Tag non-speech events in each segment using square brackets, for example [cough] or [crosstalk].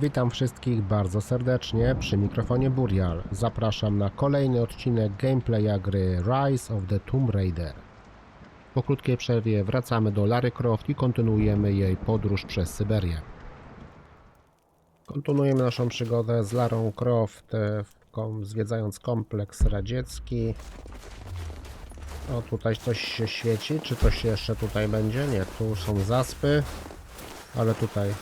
Witam wszystkich bardzo serdecznie przy mikrofonie Burial. Zapraszam na kolejny odcinek gameplaya gry Rise of the Tomb Raider. Po krótkiej przerwie wracamy do Lary Croft i kontynuujemy jej podróż przez Syberię. Kontynuujemy naszą przygodę z Larą Croft, e, zwiedzając kompleks radziecki. O, tutaj coś się świeci. Czy coś jeszcze tutaj będzie? Nie, tu są zaspy, ale tutaj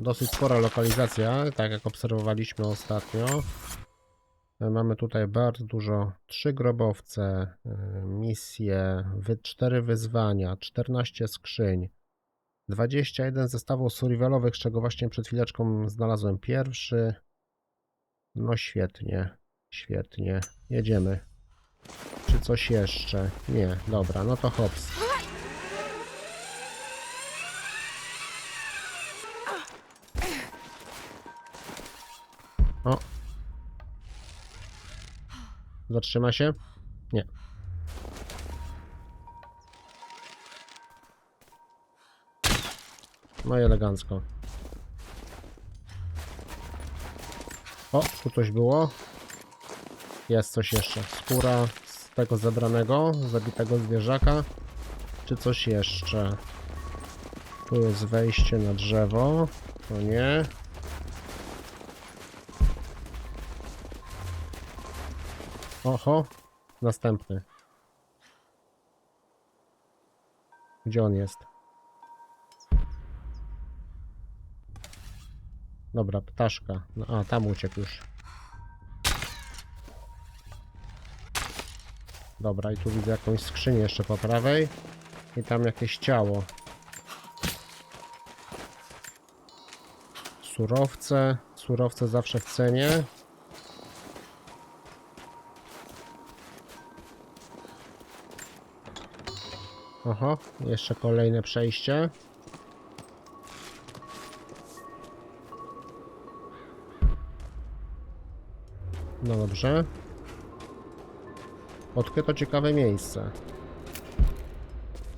dosyć spora lokalizacja, tak jak obserwowaliśmy ostatnio. E, Mamy tutaj bardzo dużo, trzy grobowce, y, misje, cztery wyzwania, 14 skrzyń, 21 zestawów survivalowych, z czego właśnie przed chwileczką znalazłem pierwszy. No świetnie, świetnie, jedziemy. Czy coś jeszcze? Nie, dobra, no to hops. O. Zatrzyma się? Nie. No i elegancko. O, tu coś było. Jest coś jeszcze. Skóra z tego zebranego, zabitego zwierzaka. Czy coś jeszcze? Tu jest wejście na drzewo. To nie. Oho, następny. Gdzie on jest? Dobra, ptaszka. No, a, tam uciekł już. Dobra, i tu widzę jakąś skrzynię jeszcze po prawej. I tam jakieś ciało. Surowce. Surowce zawsze w cenie. Oho, jeszcze kolejne przejście. No dobrze. Odkryto ciekawe miejsce.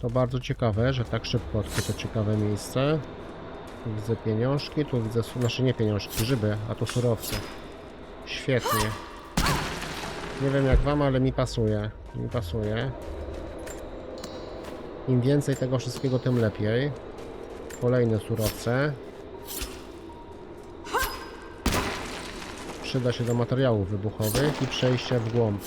To bardzo ciekawe, że tak szybko odkryto ciekawe miejsce. Tu widzę pieniążki, tu widzę, znaczy nie pieniążki, grzyby, a tu surowce. Świetnie. Nie wiem jak wam, ale mi pasuje. Mi pasuje. Im więcej tego wszystkiego, tym lepiej. Kolejne surowce. Przyda się do materiałów wybuchowych i przejście w głąb.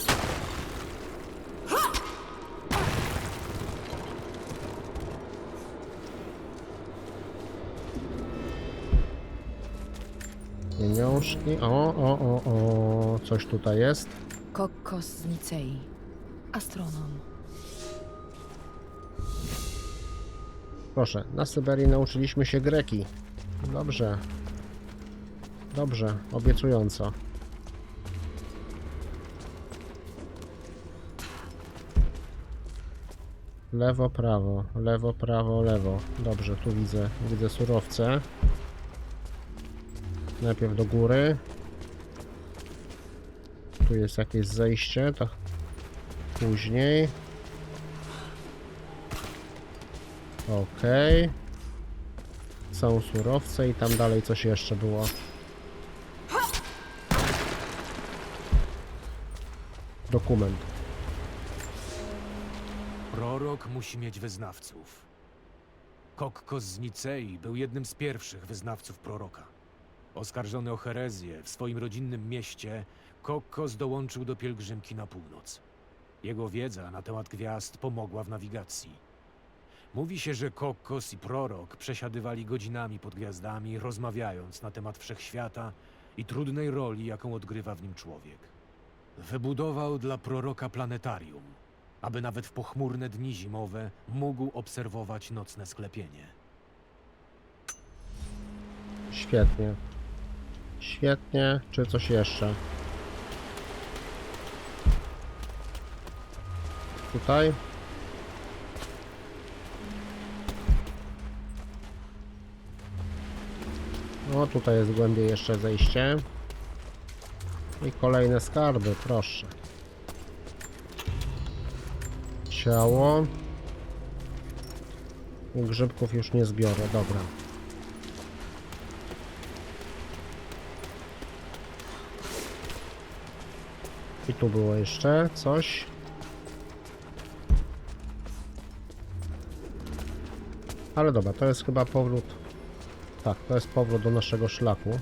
Pieniążki. O, o, o, o. Coś tutaj jest. Kokkos z Nicei. Astronom. Proszę, na Syberii nauczyliśmy się greki. Dobrze. Dobrze, obiecująco. Lewo, prawo, lewo, prawo, lewo. Dobrze, tu widzę, widzę surowce. Najpierw do góry. Tu jest jakieś zejście, to później. Okej. Są surowce i tam dalej coś jeszcze było. Dokument. Prorok musi mieć wyznawców. Kokkos z Nicei był jednym z pierwszych wyznawców proroka. Oskarżony o herezję w swoim rodzinnym mieście, Kokkos dołączył do pielgrzymki na północ. Jego wiedza na temat gwiazd pomogła w nawigacji. Mówi się, że Kokkos i prorok przesiadywali godzinami pod gwiazdami, rozmawiając na temat wszechświata i trudnej roli, jaką odgrywa w nim człowiek. Wybudował dla proroka planetarium, aby nawet w pochmurne dni zimowe mógł obserwować nocne sklepienie. Świetnie. Świetnie. Czy coś jeszcze? Tutaj? No tutaj jest głębiej jeszcze zejście. I kolejne skarby, proszę. Ciało. Grzybków już nie zbiorę, dobra. I tu było jeszcze coś. Ale dobra, to jest chyba powrót tak, to jest powrót do naszego szlaku.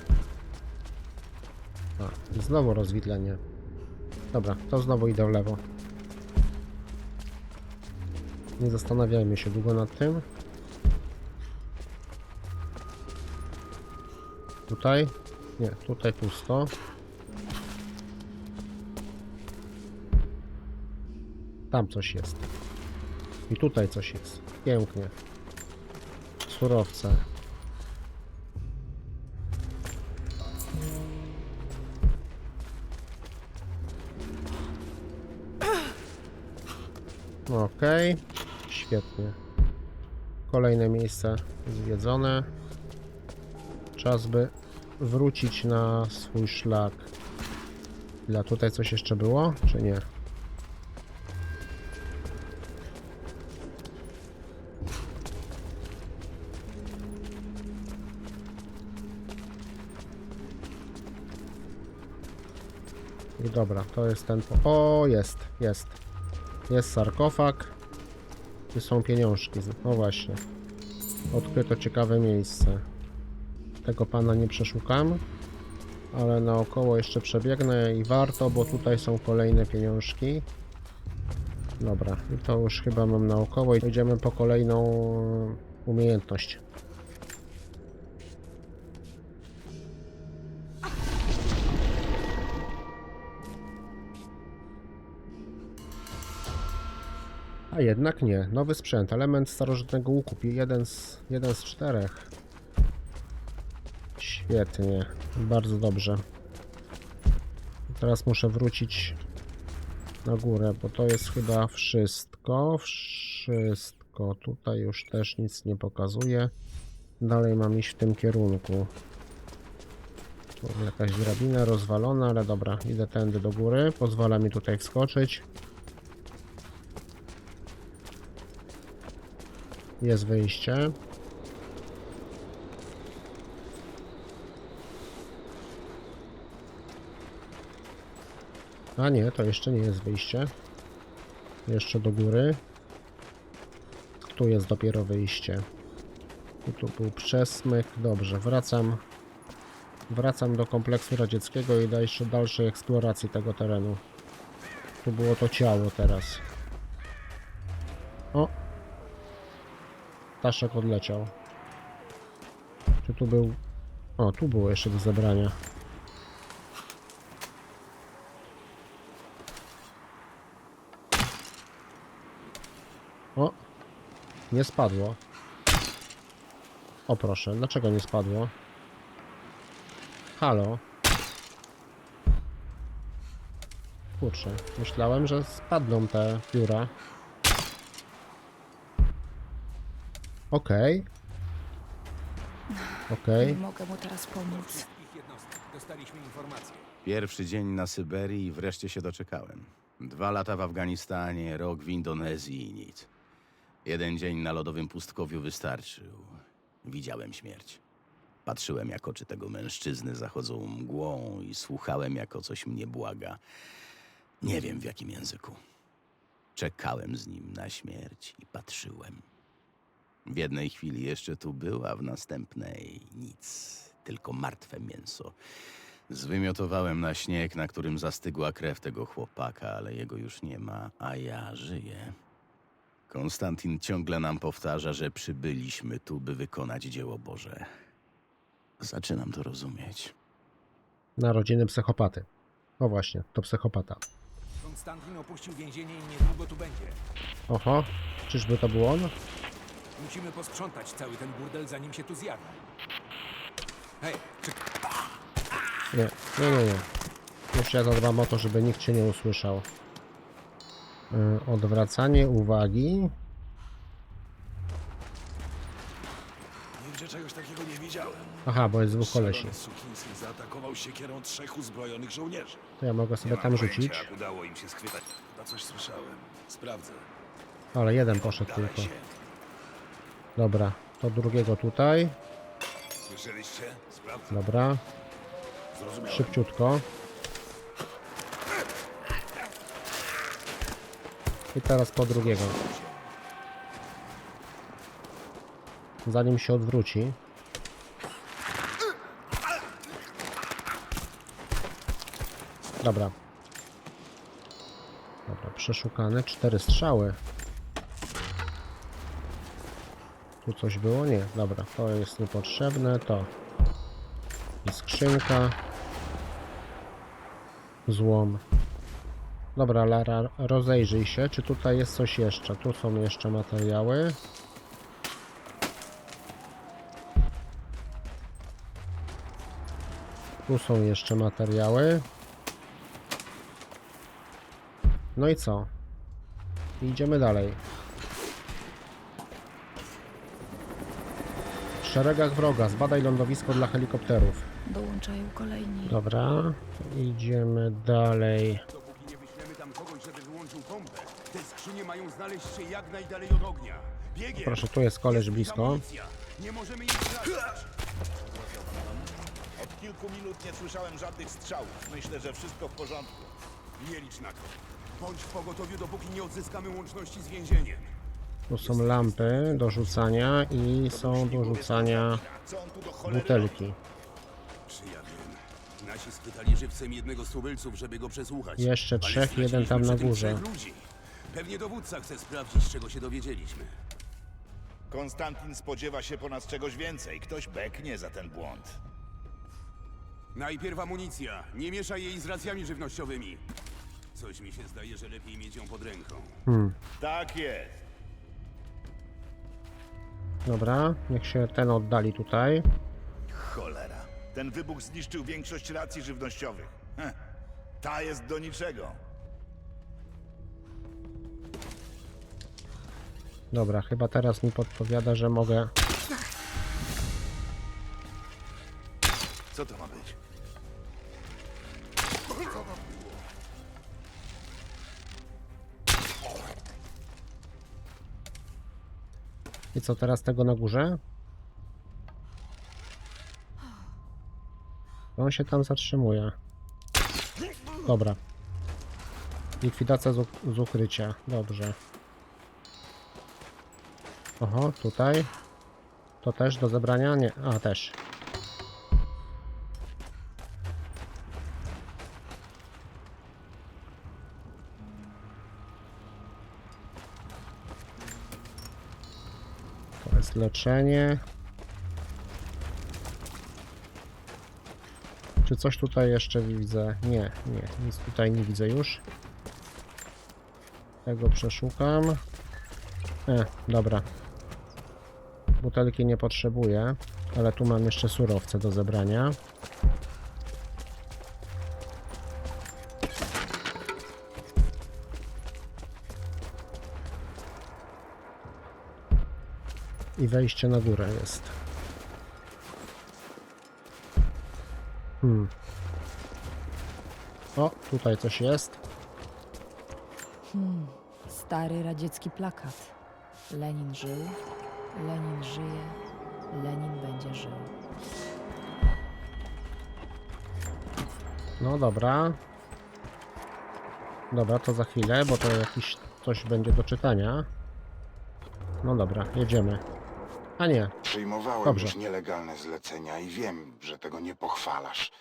A, znowu rozwidlenie. Dobra, to znowu idę w lewo. Nie zastanawiajmy się długo nad tym. Tutaj? Nie, tutaj pusto. Tam coś jest. I tutaj coś jest. Pięknie. Surowce. Okej. Świetnie. Kolejne miejsce zwiedzone. Czas by wrócić na swój szlak. Dla tutaj coś jeszcze było, czy nie? I dobra, to jest ten... O, jest, jest. Jest sarkofag. I są pieniążki. No właśnie. Odkryto ciekawe miejsce. Tego pana nie przeszukam. Ale naokoło jeszcze przebiegnę i warto, bo tutaj są kolejne pieniążki. Dobra, i to już chyba mam naokoło i idziemy po kolejną umiejętność. A jednak nie. Nowy sprzęt, element starożytnego łuku, jeden z, jeden z czterech. Świetnie, bardzo dobrze. Teraz muszę wrócić na górę, bo to jest chyba wszystko. Wszystko. Tutaj już też nic nie pokazuje. Dalej mam iść w tym kierunku. Tu jakaś drabina rozwalona, ale dobra, idę tędy do góry. Pozwala mi tutaj wskoczyć. Jest wyjście. A nie, to jeszcze nie jest wyjście. Jeszcze do góry. Tu jest dopiero wyjście. I tu był przesmyk. Dobrze, wracam. Wracam do kompleksu radzieckiego i dalszej, dalszej eksploracji tego terenu. Tu było to ciało teraz. Ptaszek odleciał. Czy tu był... O, tu było jeszcze do zebrania. O! Nie spadło. O proszę, dlaczego nie spadło? Halo? Kurczę, myślałem, że spadną te pióra. Okej. Okej. Nie mogę mu teraz pomóc. Wszystkich jednostek dostaliśmy informację. Pierwszy dzień na Syberii i wreszcie się doczekałem. Dwa lata w Afganistanie, rok w Indonezji i nic. Jeden dzień na lodowym pustkowiu wystarczył. Widziałem śmierć. Patrzyłem, jak oczy tego mężczyzny zachodzą mgłą i słuchałem, jako coś mnie błaga. Nie wiem w jakim języku. Czekałem z nim na śmierć i patrzyłem. W jednej chwili jeszcze tu był, a w następnej nic, tylko martwe mięso. Zwymiotowałem na śnieg, na którym zastygła krew tego chłopaka, ale jego już nie ma, a ja żyję. Konstantin ciągle nam powtarza, że przybyliśmy tu, by wykonać dzieło Boże. Zaczynam to rozumieć. Narodziny psychopaty. O właśnie, to psychopata. Konstantin opuścił więzienie i niedługo tu będzie. Oho, czyżby to był on? Musimy posprzątać cały ten burdel, zanim się tu zjawi. Hej, czekaj. Nie, nie, nie, nie. Już ja zadbam o to, żeby nikt cię nie usłyszał. Yy, odwracanie uwagi. Nigdzie czegoś takiego nie widziałem. Aha, bo jest dwóch kolesi. Szalony zaatakował siekierą trzech uzbrojonych żołnierzy. To ja mogę sobie tam rzucić. jak udało im się schwytać. Coś słyszałem. Sprawdzę. Ale jeden poszedł Dalej tylko. się. Dobra, to drugiego tutaj. Słyszeliście? Dobra, szybciutko. I teraz po drugiego. Zanim się odwróci. Dobra. Dobra, przeszukane. Cztery strzały. Tu coś było? Nie. Dobra, to jest niepotrzebne. To. I skrzynka. Złom. Dobra, Lara, rozejrzyj się, czy tutaj jest coś jeszcze. Tu są jeszcze materiały. Tu są jeszcze materiały. No i co? Idziemy dalej. Szeregach wroga zbadaj lądowisko dla helikopterów. Dołączają kolejni. Dobra, idziemy dalej. Dopóki nie wyślemy tam kogoś, żeby wyłączył pompę, te skrzynie mają znaleźć się jak najdalej od ognia. Biegiem! Proszę, tu jest koleś blisko. Amunicja. Nie możemy ich! Od kilku minut nie słyszałem żadnych strzałów. Myślę, że wszystko w porządku. Nie licz na to. Bądź w pogotowiu, dopóki nie odzyskamy łączności z więzieniem. Tu są lampy do rzucania i są do rzucania Co on tu do cholery butelki. Nasi schwytali żywcem jednego z tubylców, żeby go przesłuchać. Jeszcze trzech, jeden tam na górze. Pewnie dowódca chce sprawdzić, czego się dowiedzieliśmy. Konstantin spodziewa się po nas czegoś więcej. Ktoś beknie za ten błąd. Najpierw amunicja. Nie mieszaj jej z racjami żywnościowymi. Coś mi się zdaje, że lepiej mieć ją pod ręką. Hmm. Tak jest. Dobra, niech się ten oddali tutaj. Cholera. Ten wybuch zniszczył większość racji żywnościowych. Heh. Ta jest do niczego. Dobra, chyba teraz mi podpowiada, że mogę. Co to ma być? I co teraz tego na górze? On się tam zatrzymuje. Dobra. Likwidacja z, z ukrycia. Dobrze. Oho, tutaj. To też do zebrania? Nie. A, też. Jest leczenie. Czy coś tutaj jeszcze widzę? Nie, nie, nic tutaj nie widzę już. Tego przeszukam. E, dobra. Butelki nie potrzebuję, ale tu mam jeszcze surowce do zebrania. I wejście na górę jest. Hmm. O, tutaj coś jest. Hmm. Stary radziecki plakat. Lenin żył, Lenin żyje, Lenin będzie żył. No dobra. Dobra, to za chwilę, bo to jakiś coś będzie do czytania. No dobra, jedziemy. A nie, Przyjmowałem Dobrze. już nielegalne zlecenia i wiem, że tego nie pochwalasz.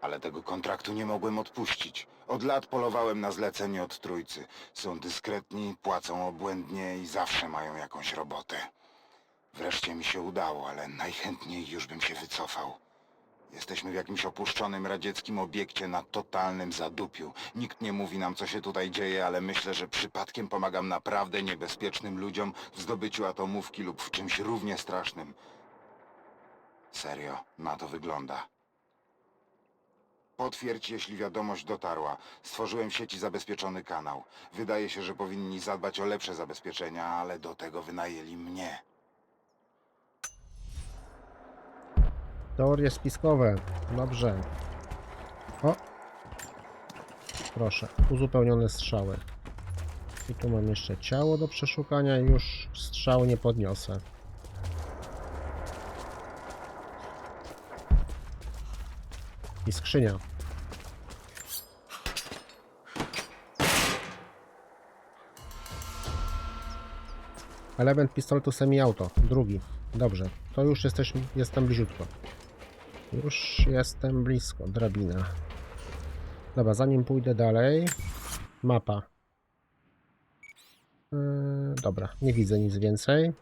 Ale tego kontraktu nie mogłem odpuścić. Od lat polowałem na zlecenie od trójcy. Są dyskretni, płacą obłędnie i zawsze mają jakąś robotę. Wreszcie mi się udało, ale najchętniej już bym się wycofał. Jesteśmy w jakimś opuszczonym radzieckim obiekcie na totalnym zadupiu. Nikt nie mówi nam, co się tutaj dzieje, ale myślę, że przypadkiem pomagam naprawdę niebezpiecznym ludziom w zdobyciu atomówki lub w czymś równie strasznym. Serio, na to wygląda. Potwierdź, jeśli wiadomość dotarła. Stworzyłem w sieci zabezpieczony kanał. Wydaje się, że powinni zadbać o lepsze zabezpieczenia, ale do tego wynajęli mnie. Teorie spiskowe. Dobrze. O! Proszę, uzupełnione strzały. I tu mam jeszcze ciało do przeszukania. Już strzał nie podniosę. I skrzynia. Element pistoletu semi-auto. Drugi. Dobrze. To już jesteśmy, jestem bliziutko. Już jestem blisko. Drabina. Dobra, zanim pójdę dalej. Mapa. Yy, dobra, nie widzę nic więcej.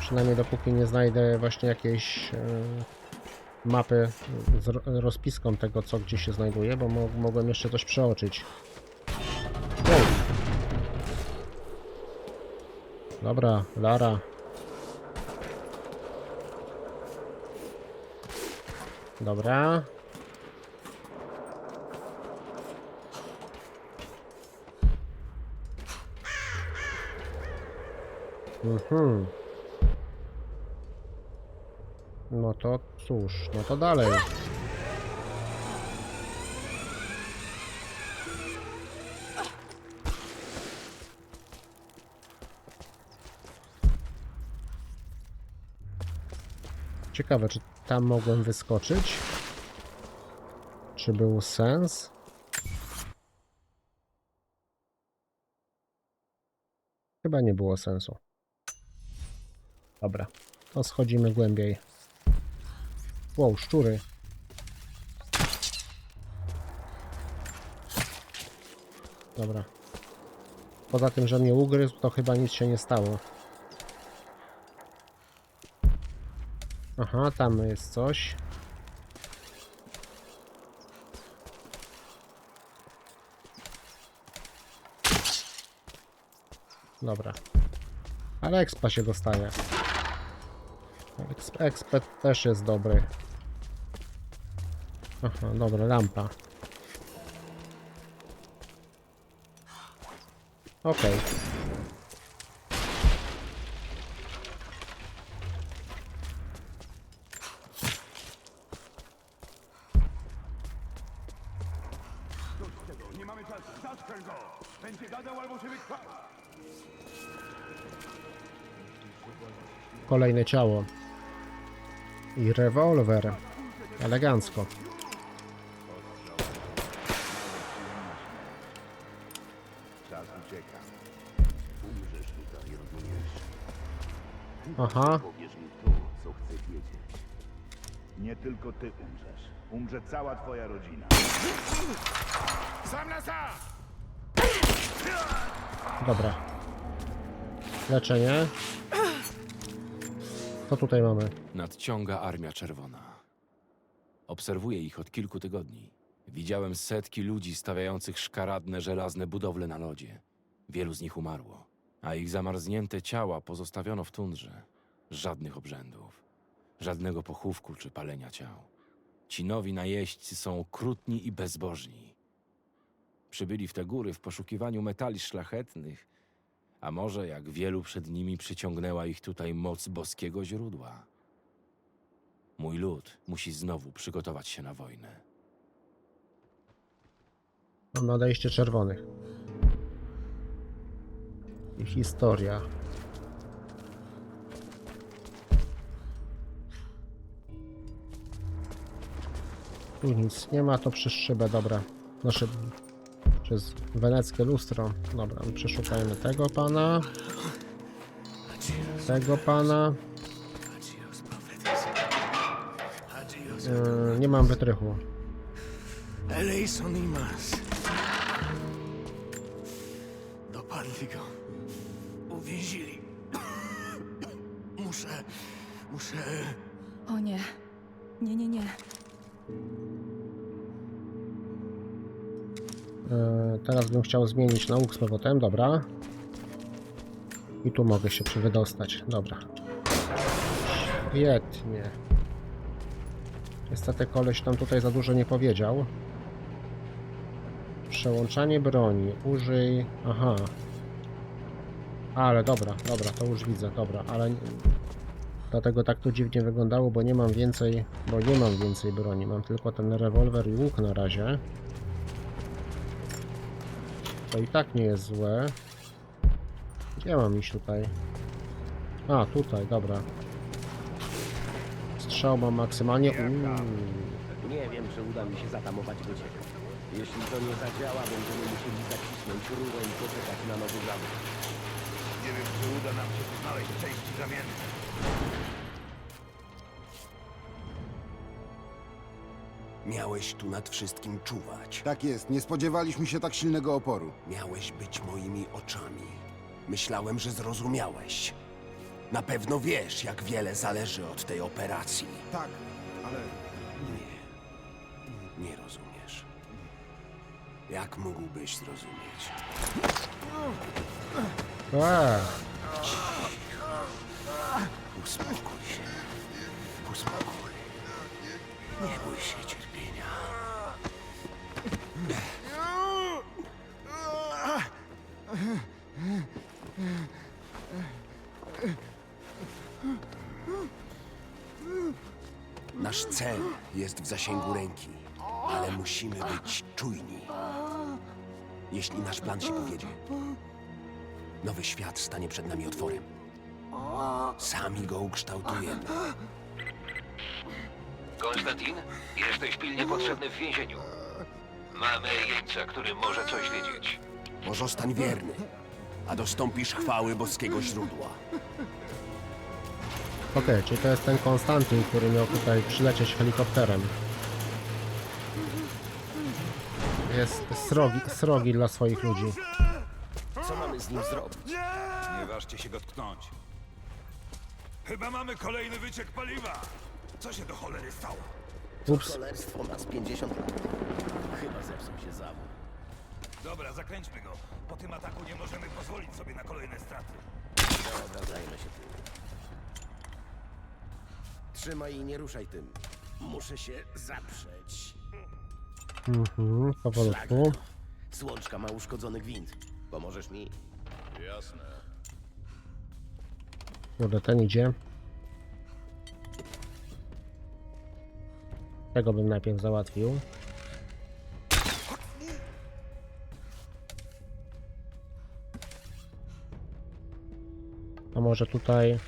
Przynajmniej dopóki nie znajdę właśnie jakiejś yy, mapy z ro- rozpiską tego, co gdzie się znajduje, bo mo mogłem jeszcze coś przeoczyć. Dobra, Lara. Dobra. Mhm. No to cóż, no to dalej. Ciekawe, czy tam mogłem wyskoczyć? Czy był sens? Chyba nie było sensu. Dobra, to schodzimy głębiej. Wow, szczury. Dobra. Poza tym, że mnie ugryzł, to chyba nic się nie stało. Aha, tam jest coś. Dobra. Ale expa się dostaje. Exp expert też jest dobry. Aha, dobra, lampa. Okej. Nie mamy czasu. Zastrzel go! Będzie gadał albo się wykwa... Kolejne ciało. I rewolwer. Elegancko. Czas ucieka. Umrzesz tutaj, rozumiesz? Aha, Powiesz mi to, co chcę wiedzieć. Nie tylko ty umrzesz. Umrze cała twoja rodzina. Sam na sam! dobra. Leczenie. Co tutaj mamy? Nadciąga Armia Czerwona. Obserwuję ich od kilku tygodni. Widziałem setki ludzi stawiających szkaradne żelazne budowle na lodzie. Wielu z nich umarło, a ich zamarznięte ciała pozostawiono w tundrze. Żadnych obrzędów, żadnego pochówku czy palenia ciał. Ci nowi najeźdźcy są okrutni i bezbożni. Przybyli w te góry w poszukiwaniu metali szlachetnych, a może jak wielu przed nimi przyciągnęła ich tutaj moc boskiego źródła. Mój lud musi znowu przygotować się na wojnę. Mam nadejście czerwonych. I historia. Tu nic nie ma, to przez szybę, dobra. Znaczy, przez weneckie lustro. Dobra, przeszukajmy tego pana. Tego pana. Yy, nie mam wytrychu. Dopadli go. Uwięzili. [coughs] Muszę. Muszę. O nie. Nie, nie, nie. Teraz bym chciał zmienić na łuk z powrotem, dobra. I tu mogę się przy- wydostać, dobra. Świetnie. Niestety koleś tam tutaj za dużo nie powiedział. Przełączanie broni, użyj... Aha. Ale dobra, dobra, to już widzę, dobra, ale... Dlatego tak to dziwnie wyglądało, bo nie mam więcej, bo nie mam więcej broni, mam tylko ten rewolwer i łuk na razie. To i tak nie jest złe. Gdzie mam iść tutaj? A, tutaj, dobra. Strzał mam maksymalnie. Uuu. Nie wiem, czy uda mi się zatamować wyciek. Jeśli to nie zadziała, będziemy musieli zacisnąć rurę i poczekać na nowy zawód. Nie wiem, czy uda nam się znaleźć części zamienne. Miałeś tu nad wszystkim czuwać. Tak jest, nie spodziewaliśmy się tak silnego oporu. Miałeś być moimi oczami. Myślałem, że zrozumiałeś. Na pewno wiesz, jak wiele zależy od tej operacji. Tak, ale Nie. Nie rozumiesz. Jak mógłbyś zrozumieć? Uspokój się. Uspokój. Nie bój się jest w zasięgu ręki, ale musimy być czujni. Jeśli nasz plan się powiedzie, nowy świat stanie przed nami otworem. Sami go ukształtujemy. Konstantin, jesteś pilnie potrzebny w więzieniu. Mamy jeńca, który może coś wiedzieć. Pozostań wierny, a dostąpisz chwały boskiego źródła. Okej, czyli to jest ten Konstantin, który miał tutaj przylecieć helikopterem. Jest srogi, srogi dla swoich ludzi. Co mamy z nim zrobić? Nie ważcie się go tknąć. Chyba mamy kolejny wyciek paliwa. Co się do cholery stało? Ups, Cholerstwo nas 50 lat. Chyba zepsuł się zawód. Dobra, zakręćmy go. Po tym ataku nie możemy pozwolić sobie na kolejne straty. Dobra, zajmę się tym. Trzymaj i nie ruszaj tym. Muszę się zaprzeć. mhm, powolutku. Słączka ma uszkodzony gwint. Pomożesz mi? Kurde, ten idzie. Tego bym najpierw załatwił. A może tutaj...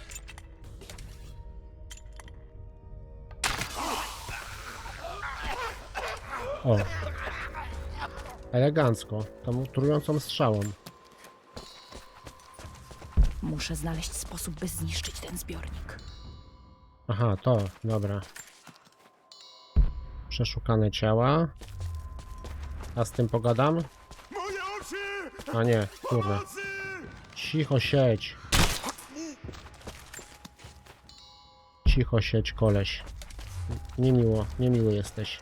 O! Elegancko, tą trującą strzałą. Muszę znaleźć sposób, by zniszczyć ten zbiornik. Aha, to, dobra. Przeszukane ciała. A z tym pogadam? Moje oczy! A nie, kurde. Cicho siedź. Cicho siedź, koleś. Niemiło, niemiły jesteś.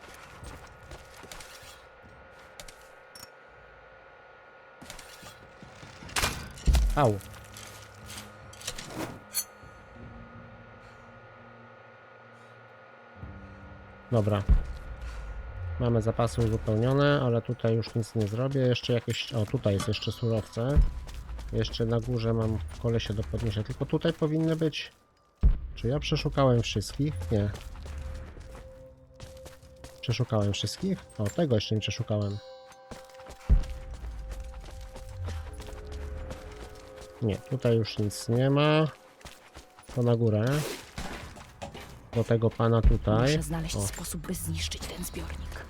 Au. Dobra. Mamy zapasy uzupełnione, ale tutaj już nic nie zrobię. Jeszcze jakieś... O, tutaj jest jeszcze surowce. Jeszcze na górze mam kolesie do podniesienia. Tylko tutaj powinny być... Czy ja przeszukałem wszystkich? Nie. Przeszukałem wszystkich? O, tego jeszcze nie przeszukałem. Nie, tutaj już nic nie ma. To na górę. Do tego pana tutaj. Muszę znaleźć O. sposób, by zniszczyć ten zbiornik.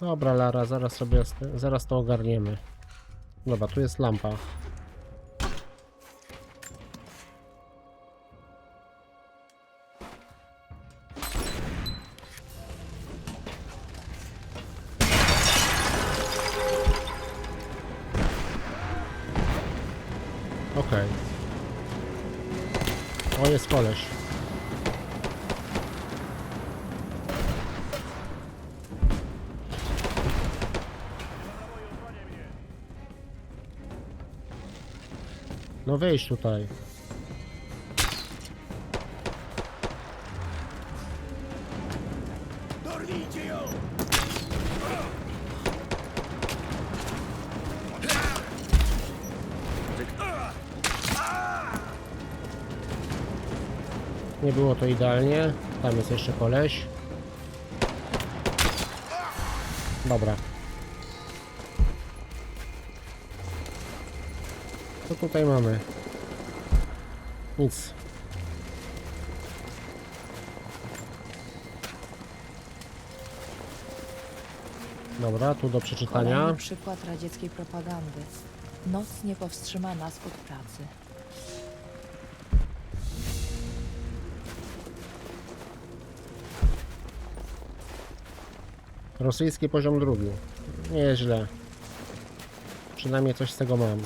Dobra, Lara, zaraz sobie z zaraz to ogarniemy. Dobra, tu jest lampa. Okej. O, jest koleś. No wyjść tutaj. Było to idealnie. Tam jest jeszcze koleś. Dobra. Co tutaj mamy? Nic. Dobra, tu do przeczytania. Kolejny przykład radzieckiej propagandy. Noc nie powstrzyma nas od pracy. Rosyjski poziom drugi. Nieźle. Przynajmniej coś z tego mam.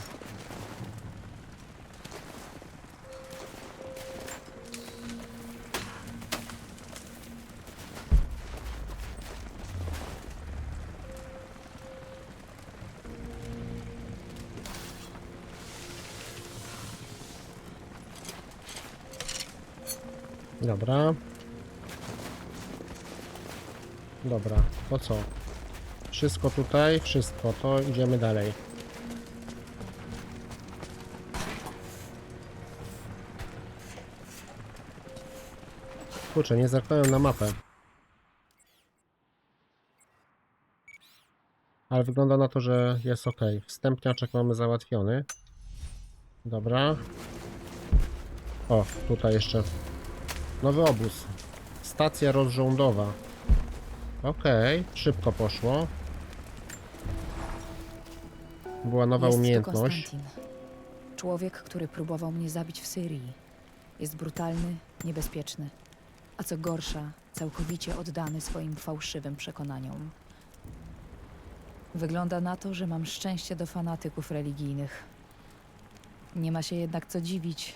To co? Wszystko tutaj, wszystko, to idziemy dalej. Kurczę, nie zerknąłem na mapę. Ale wygląda na to, że jest ok. Wstępniaczek mamy załatwiony. Dobra. O, tutaj jeszcze nowy obóz. Stacja rozrządowa. Okej, szybko poszło. Była nowa Jest umiejętność. Człowiek, który próbował mnie zabić w Syrii. Jest brutalny, niebezpieczny. A co gorsza, całkowicie oddany swoim fałszywym przekonaniom. Wygląda na to, że mam szczęście do fanatyków religijnych. Nie ma się jednak co dziwić.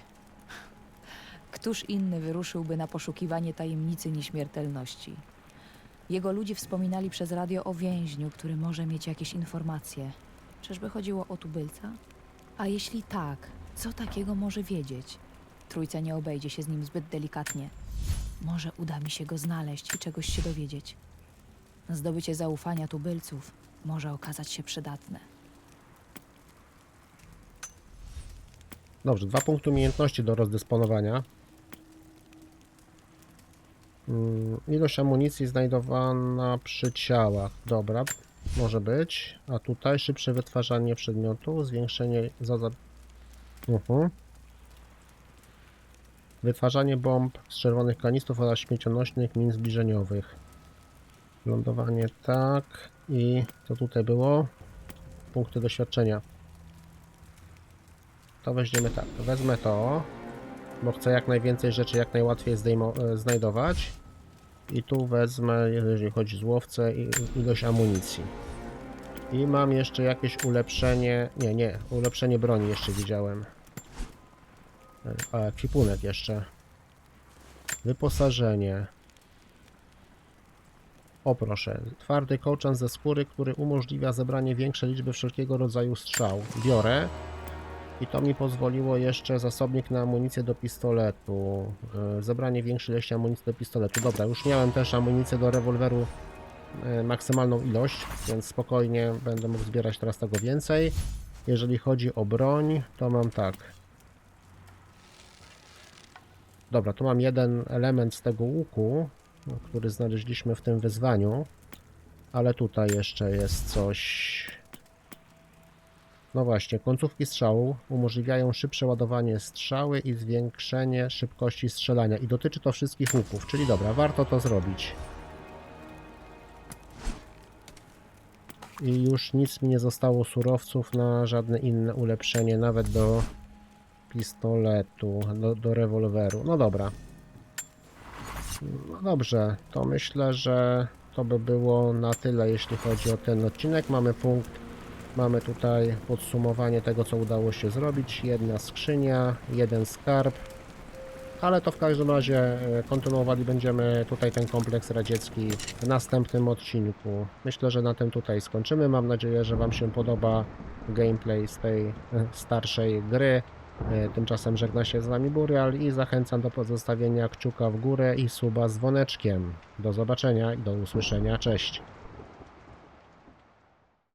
Któż inny wyruszyłby na poszukiwanie tajemnicy nieśmiertelności? Jego ludzie wspominali przez radio o więźniu, który może mieć jakieś informacje. Czyżby chodziło o tubylca? A jeśli tak, co takiego może wiedzieć? Trójca nie obejdzie się z nim zbyt delikatnie. Może uda mi się go znaleźć i czegoś się dowiedzieć. Zdobycie zaufania tubylców może okazać się przydatne. Dobrze, dwa punkty umiejętności do rozdysponowania. Mm, Ilość amunicji znajdowana przy ciałach. Dobra, może być. A tutaj szybsze wytwarzanie przedmiotu, zwiększenie za... za... Mhm. Wytwarzanie bomb z czerwonych kanistrów oraz śmiecionośnych min zbliżeniowych. Lądowanie tak. I co tutaj było? Punkty doświadczenia. To weźmiemy tak. Wezmę to, bo chcę jak najwięcej rzeczy jak najłatwiej e, znajdować. I tu wezmę, jeżeli chodzi i- ilość amunicji. I mam jeszcze jakieś ulepszenie. Nie, nie, ulepszenie broni jeszcze widziałem. E, A, ekwipunek jeszcze. Wyposażenie. O proszę, twardy kołczan ze skóry, który umożliwia zebranie większej liczby wszelkiego rodzaju strzał. Biorę. I to mi pozwoliło jeszcze zasobnik na amunicję do pistoletu. e, Zebranie większej ilości amunicji do pistoletu. Dobra, już miałem też amunicję do rewolweru e, maksymalną ilość, więc spokojnie będę mógł zbierać teraz tego więcej. Jeżeli chodzi o broń, to mam tak. Dobra, tu mam jeden element z tego łuku, który znaleźliśmy w tym wyzwaniu, ale tutaj jeszcze jest coś. No właśnie, końcówki strzału umożliwiają szybsze ładowanie strzały i zwiększenie szybkości strzelania. I dotyczy to wszystkich łuków, czyli dobra, warto to zrobić. I już nic mi nie zostało surowców na żadne inne ulepszenie, nawet do pistoletu, do, do rewolweru. No dobra. No dobrze, to myślę, że to by było na tyle, jeśli chodzi o ten odcinek. Mamy punkt Mamy tutaj podsumowanie tego, co udało się zrobić. Jedna skrzynia, jeden skarb. Ale to w każdym razie e, kontynuowali będziemy tutaj ten kompleks radziecki w następnym odcinku. Myślę, że na tym tutaj skończymy. Mam nadzieję, że Wam się podoba gameplay z tej e, starszej gry. E, Tymczasem żegna się z Wami Burial i zachęcam do pozostawienia kciuka w górę i suba z dzwoneczkiem. Do zobaczenia i do usłyszenia. Cześć!